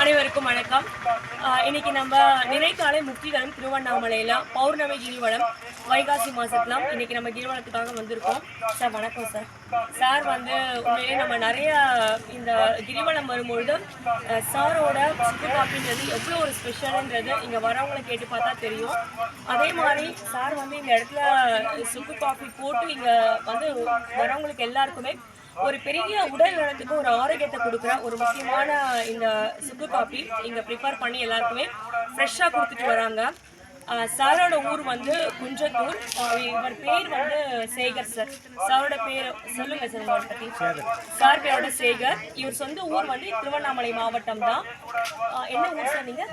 அனைவருக்கும் வணக்கம். இன்னைக்கு நம்ம நினைக்காலை முக்திகரம் திருவண்ணாமலையில பௌர்ணமி கிரிவலம் வைகாசி மாசத்துலாம் இன்னைக்கு நம்ம கிரிவலத்துக்காக வந்திருக்கோம். சார் வணக்கம் சார். சார் வந்து உண்மையிலே நம்ம நிறைய இந்த கிரிவலம் வரும்பொழுது சாரோட சுக்கு காப்பின்றது எவ்வளோ ஒரு ஸ்பெஷல்ன்றது இங்கே வரவங்களை கேட்டு பார்த்தா தெரியும். அதே மாதிரி சார் வந்து இந்த இடத்துல சுக்கு காஃபி போட்டு இங்கே வந்து வரவங்களுக்கு எல்லாருக்குமே ஒரு பெரிய உடல் நலத்துக்கு ஒரு ஆரோக்கியத்தை கொடுக்குற ஒரு முக்கியமான இந்த சுக்கு காப்பி இங்கே ப்ரிப்பேர் பண்ணி எல்லாருக்குமே ஃப்ரெஷ்ஷாக கொடுத்துட்டு வராங்க. சாரோட ஊர் வந்து குன்றத்தூர். இவர் பேர் வந்து சேகர் சார். சாரோட பேர் சொல்லுங்க சார் உங்களை பற்றி சார் பேரோட சேகர். இவர் சொந்த ஊர் வந்து திருவண்ணாமலை மாவட்டம் தான். என்ன ஊர் சார் நீங்க?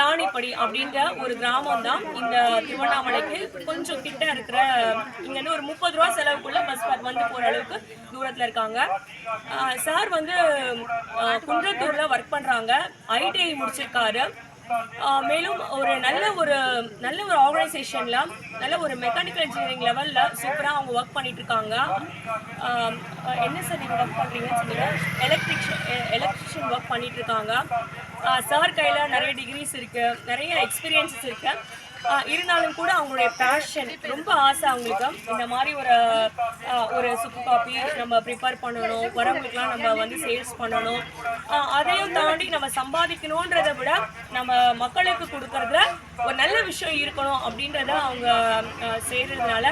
தானிப்படி அப்படின்ற ஒரு கிராமம் தான் இந்த திருவண்ணாமலைக்கு. கொஞ்சம் கிட்ட இருக்கிற இங்க இருந்து ஒரு முப்பது ரூபா செலவுக்குள்ள பஸ் வந்து போற அளவுக்கு தூரத்துல இருக்காங்க. சார் வந்து குன்றத்தூர்ல ஒர்க் பண்றாங்க. ஐடிஐ முடிச்சிருக்காரு. மேலும் ஒரு நல்ல ஒரு நல்ல ஒரு ஆர்கனைசேஷனில் நல்ல ஒரு மெக்கானிக்கல் இன்ஜினியரிங் லெவலில் சூப்பராக அவங்க ஒர்க் பண்ணிட்டு இருக்காங்க என்ன சார் நீங்கள் ஒர்க் பண்ணுறீங்கன்னு சொன்னீங்க எலக்ட்ரிஷியன் எலக்ட்ரிஷியன் ஒர்க் பண்ணிட்டு இருக்காங்க சார் கையில் நிறைய டிகிரிஸ் இருக்குது நிறைய எக்ஸ்பீரியன்ஸஸ் இருக்குது இருந்தாலும் கூட அவங்களுடைய பேஷன் ரொம்ப ஆசை அவங்களுக்கு. இந்த மாதிரி ஒரு ஒரு சுப்பு காப்பி நம்ம ப்ரிப்பேர் பண்ணணும். வரவங்களுக்குலாம் நம்ம வந்து சேல்ஸ் பண்ணணும். அதையும் தாண்டி நம்ம சம்பாதிக்கணுன்றதை விட நம்ம மக்களுக்கு கொடுக்கறதுல ஒரு நல்ல விஷயம் இருக்கணும் அப்படின்றத அவங்க செய்கிறதுனால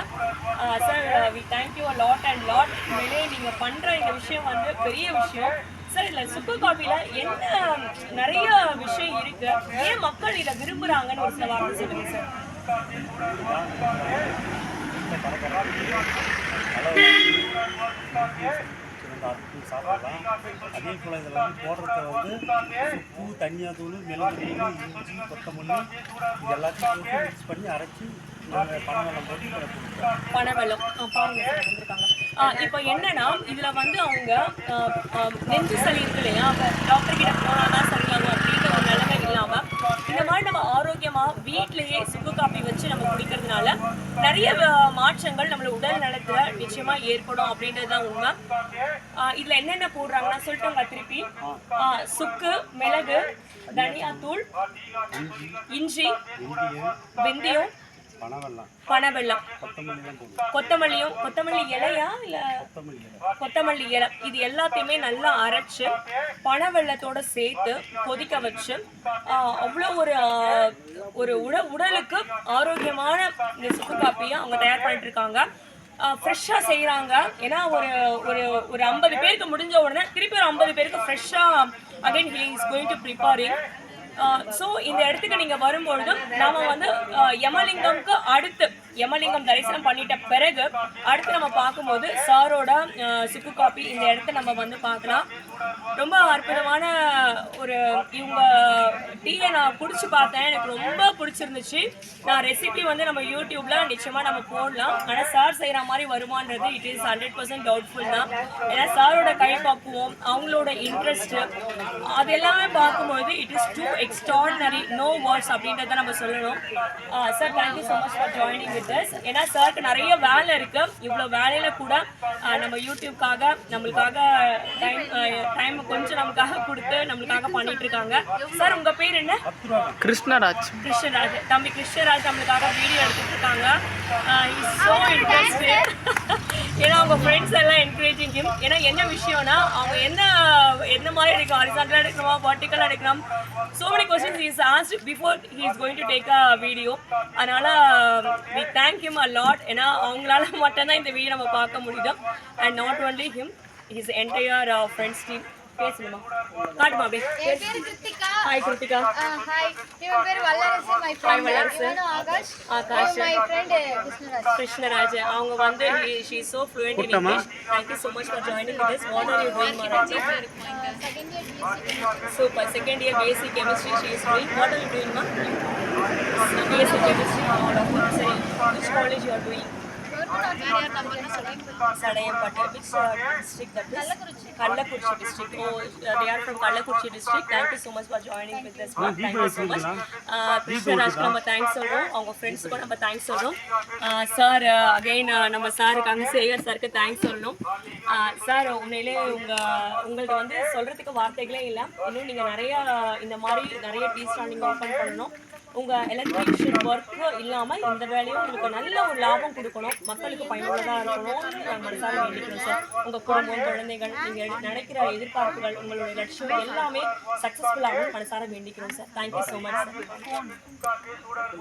sir we thank you lot and lot மேலே நீங்கள் பண்ணுற இந்த விஷயம் வந்து பெரிய விஷயம். சார் இதுல சுப்பர் காப்பில என்ன நிறைய விஷயம் இருக்கு? ஏன் மக்கள் இதை விரும்புறாங்கன்னு ஒரு சில வார்த்தை சொல்லுங்க சார். அதே போல் இதில் வந்து போடுறத வந்து உப்பு தனியாத்தூள் மிளகு இஞ்சி கொத்தமல்லி இது எல்லாத்தையும் மிக்ஸ் பண்ணி அரைச்சி நாங்கள் பனவெல்லம் போட்டு பாருங்க சார் வந்திருக்காங்க. இப்போ என்னன்னா இதுல வந்து அவங்க நெஞ்சு சளி இருக்கு இல்லையா? டாக்டர் கிட்ட போனா தான் சரியாகும் அப்படின்ற ஒரு நிலைமை இல்லாம இந்த மாதிரி நம்ம ஆரோக்கியமா வீட்டிலேயே சுக்கு காப்பி வச்சு நம்ம குடிக்கிறதுனால நிறைய மாற்றங்கள் நம்மளோட உடல் நலத்துல நிச்சயமா ஏற்படும் அப்படின்றது தான் உண்மை. இதுல என்னென்ன போடுறாங்கன்னா சொல்லிட்டோங்க திருப்பி. சுக்கு மிளகு தனியாத்தூள் இஞ்சி வெந்தயம் பனவெல்லம் கொத்தமல்லியும் கொத்தமல்லி இலையா? இல்ல கொத்தமல்லி இலை. இது எல்லாத்தையுமே நல்லா அரைச்சு பனை வெள்ளத்தோட சேர்த்து கொதிக்க வச்சு அவ்வளோ ஒரு ஒரு உட உடலுக்கு ஆரோக்கியமான இந்த சுக்கு காப்பியை அவங்க தயார் பண்ணிட்டு இருக்காங்க ஃப்ரெஷ்ஷாக செய்கிறாங்க ஏன்னா ஒரு ஒரு ஒரு ஐம்பது பேருக்கு முடிஞ்ச உடனே திருப்பி ஒரு ஐம்பது பேருக்கு ஃப்ரெஷ்ஷாக again he is going to preparing so இந்த இடத்துக்கு நீங்கள் வரும்பொழுது நாம வந்து ஆஹ், யமலிங்கம்க்கு அடுத்து யமலிங்கம் தரிசனம் பண்ணிட்ட பிறகு அடுத்து நம்ம பார்க்கும்போது சாரோட சுக்கு காப்பி இந்த இடத்த நம்ம வந்து பார்க்கலாம். ரொம்ப அற்புதமான ஒரு இவங்க டீயை நான் குடிச்சு பார்த்தேன். எனக்கு ரொம்ப பிடிச்சிருந்துச்சு. நான் ரெசிபி வந்து நம்ம யூடியூப்ல நிச்சயமா நம்ம போடலாம். ஆனால் சார் செய்கிற மாதிரி வருமானது it is hundred percent doubtful தான். ஏன்னா சாரோட கை பக்குவம் அவங்களோட இன்ட்ரெஸ்ட் அது எல்லாமே பார்க்கும்போது it is too extraordinary no words அப்படின்றத நம்ம சொல்லணும். Sir thank you so much for joining us ஏன்னா சாருக்கு நிறைய வேலை இருக்கு. இவ்வளோ வேலையில கூட நம்ம யூடியூப்காக நம்மளுக்காக டைம் டைம் கொஞ்சம் நமக்காக கொடுத்து நம்மளுக்காக பண்ணிட்டு இருக்காங்க. சார் உங்க பேர் என்ன? கிருஷ்ணராஜ். கிருஷ்ணராஜ். தம்பி கிருஷ்ணராஜ் நம்மளுக்காக வீடியோ எடுத்துட்டு இருக்காங்க. இஸ் ஸோ இன்ட்ரெஸ்டட் ஏன்னா அவங்க ஃப்ரெண்ட்ஸ் எல்லாம் என்கரேஜிங் ஹிம் ஏன்னா என்ன விஷயம்னா அவங்க என்ன என்ன மாதிரி எடுக்கணும் ஹரிசாண்டலாக எடுக்கணுமா vertical-ஆ எடுக்கணும்? So many questions he is asked before he is going to take a video. அதனால we thank you a lot ஏன்னா அவங்களால மட்டும்தான் இந்த வீடு நம்ம பார்க்க முடியும் and not only him his entire friends team பேசணுமா காட்டுமா அப்படியே என் பேரு கிருத்திகா ஹாய் கிருத்திகா ஹாய் இவன் பேரு Vallarasu my friend Vallarasu. Akash Akash. My friend Krishnaraj Krishnaraj அவங்க வந்து she is so fluent in English thank you so much for joining with us what are you doing Marathi second year BSc super second year basic chemistry she is doing what are you doing ma basic chemistry சரி which college you are doing government வேறையார் தம்பல்னு சொல்லிட்டு Sadayampattu which district that is Kallakurichi district oh they are from Kallakurichi district thank you so much for joining with us thank you so much கிருஷ்ணராஜ்க்கு நம்ம thanks சொல்றோம் அவங்க ஃப்ரெண்ட்ஸுக்கும் நம்ம thanks சொல்றோம் sir again நம்ம சாருக்காக சேகர் சாருக்கு தேங்க்ஸ் சொல்லணும் சார் உண்மையிலே உங்கள் உங்களுக்கு வந்து சொல்கிறதுக்கு வார்த்தைகளே இல்லை இன்னும் நீங்கள் நிறையா இந்த மாதிரி நிறைய டீ ஸ்டால் நீங்க ஓப்பன் பண்ணணும் உங்கள் எலக்ட்ரிஷியன் ஒர்க்கும் இல்லாமல் இந்த வேலையும் உங்களுக்கு நல்ல ஒரு லாபம் கொடுக்கணும். மக்களுக்கு பயனுள்ளதாக இருக்கணும்னு நான் மனசார வேண்டிக்கிறேன் சார். உங்கள் குடும்பம் குழந்தைகள் நீங்கள் நினைக்கிற எதிர்பார்ப்புகள் உங்களுடைய லட்சியம் எல்லாமே சக்ஸஸ்ஃபுல்லாகவும் மனசார வேண்டிக்கிறோம் sir. Thank you so much sir